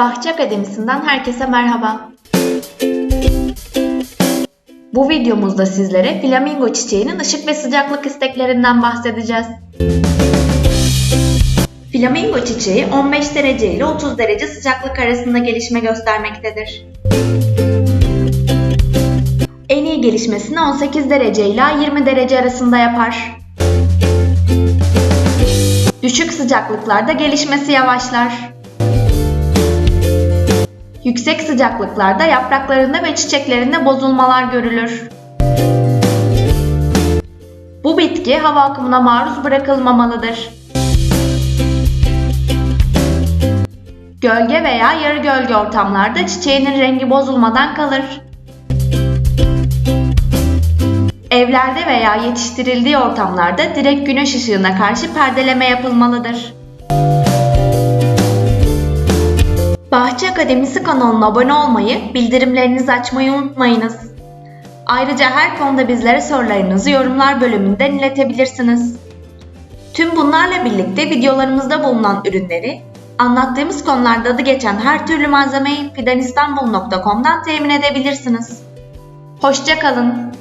Bahçe Akademisi'nden herkese merhaba. Bu videomuzda sizlere flamingo çiçeğinin ışık ve sıcaklık isteklerinden bahsedeceğiz. Flamingo çiçeği 15 derece ile 30 derece sıcaklık arasında gelişme göstermektedir. En iyi gelişmesini 18 derece ile 20 derece arasında yapar. Düşük sıcaklıklarda gelişmesi yavaşlar. Yüksek sıcaklıklarda yapraklarında ve çiçeklerinde bozulmalar görülür. Bu bitki hava akımına maruz bırakılmamalıdır. Gölge veya yarı gölge ortamlarda çiçeğinin rengi bozulmadan kalır. Evlerde veya yetiştirildiği ortamlarda direkt güneş ışığına karşı perdeleme yapılmalıdır. Bahçe Akademisi kanalına abone olmayı, bildirimlerinizi açmayı unutmayınız. Ayrıca her konuda bizlere sorularınızı yorumlar bölümünden iletebilirsiniz. Tüm bunlarla birlikte videolarımızda bulunan ürünleri, anlattığımız konularda adı geçen her türlü malzemeyi fidanistanbul.com'dan temin edebilirsiniz. Hoşçakalın.